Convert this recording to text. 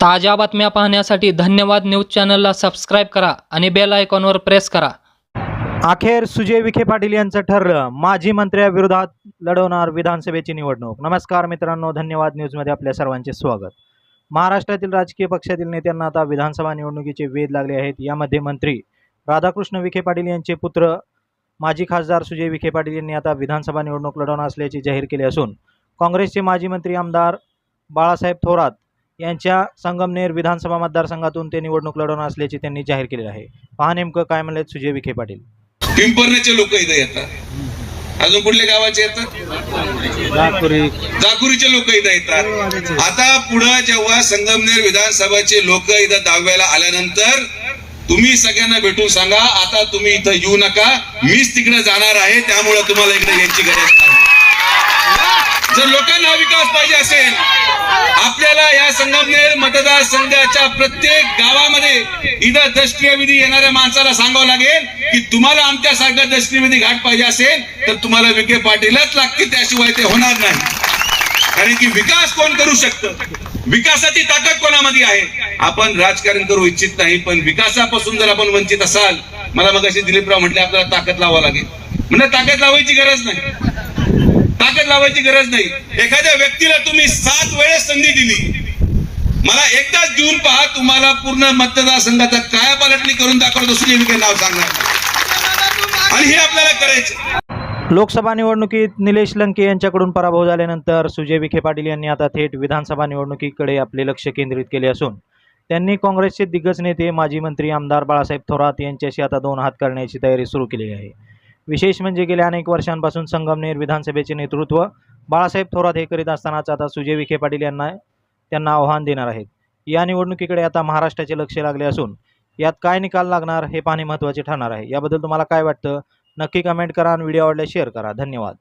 ताज्या बातम्या पाहण्यासाठी धन्यवाद न्यूज चॅनलला सबस्क्राईब करा आणि बेल आयकॉनवर प्रेस करा. अखेर सुजय विखे पाटील यांचं ठरलं. माजी मंत्र्याविरोधात लढवणार विधानसभेची निवडणूक. नमस्कार मित्रांनो धन्यवाद न्यूजमध्ये आपल्या सर्वांचे स्वागत. महाराष्ट्रातील राजकीय पक्षातील नेत्यांना आता विधानसभा निवडणुकीचे वेध लागले आहेत. यामध्ये मंत्री राधाकृष्ण विखे पाटील यांचे पुत्र माजी खासदार सुजय विखे पाटील यांनी आता विधानसभा निवडणूक लढवणार असल्याचे जाहीर केले असून काँग्रेसचे माजी मंत्री आमदार बाळासाहेब थोरात यांच्या संगमनेर विधानसभा मतदारसंघातून ते निवडणूक लढवणार असल्याचे त्यांनी जाहीर केले आहे. पहा नेमकं काय म्हणले सुजय विखे पाटील. पिंपरण्याचे लोक इथे येतात. अजून कुठल्या गावाचे येतात? जाकुरीचे लोक इथं येतात. आता पुढं जेव्हा संगमनेर विधानसभाचे लोक इथं दहाव्याला आल्यानंतर तुम्ही सगळ्यांना भेटून सांगा आता तुम्ही इथं येऊ नका. मीच तिकडे जाणार आहे त्यामुळे तुम्हाला इकडे यायची गरज नाही. जर लोकांना विकास पाहिजे असेल आपल्याला या संगमनेर मतदारसंघाच्या प्रत्येक गावामध्ये इथं दष्टीय विधी येणाऱ्या माणसाला सांगावं लागेल की तुम्हाला आमच्यासारखा दष्टीय घाट पाहिजे असेल तर तुम्हाला विखे पाटीलच लागतील. त्याशिवाय ते होणार नाही. कारण की विकास कोण करू शकतं? विकासाची ताकद कोणामध्ये आहे? आपण राजकारण करू इच्छित नाही पण विकासापासून जर आपण वंचित असाल मला मग दिलीपराव म्हटले आपल्याला ताकद लावावं लागेल. म्हणजे ताकद लावायची गरज नाही. ताकद लावायची गरज नाही. एखाद्या व्यक्तीला तुम्ही सात वेळेस संधी दिली. मला एकदाच देऊन पहा तुम्हाला पूर्ण मतदारसंघाचा कायापालटणी करून दाखवतो सुजय नाव सांगणार आणि हे आपल्याला करायचं लोकसभा निवडणुकीत निलेश लंके यांच्याकडून पराभव झाल्यानंतर सुजय विखे पाटील यांनी आता थेट विधानसभा निवडणुकीकडे आपले लक्ष केंद्रित केले असून त्यांनी काँग्रेसचे दिग्गज नेते माजी मंत्री आमदार बाळासाहेब थोरात यांच्याशी आता दोन हात करण्याची तयारी सुरू केली आहे. विशेष म्हणजे गेल्या अनेक वर्षांपासून संगमनेर विधानसभेचे नेतृत्व बाळासाहेब थोरात हे करीत असतानाच आता सुजय विखे पाटील यांना त्यांना आव्हान देणार आहेत. या निवडणुकीकडे आता महाराष्ट्राचे लक्ष लागले असून यात काय निकाल लागणार हे पाहणे महत्त्वाचे ठरणार आहे. याबद्दल तुम्हाला काय वाटतं? नक्की कमेंट करा आणि व्हिडिओ आवडल्यास शेअर करा. धन्यवाद.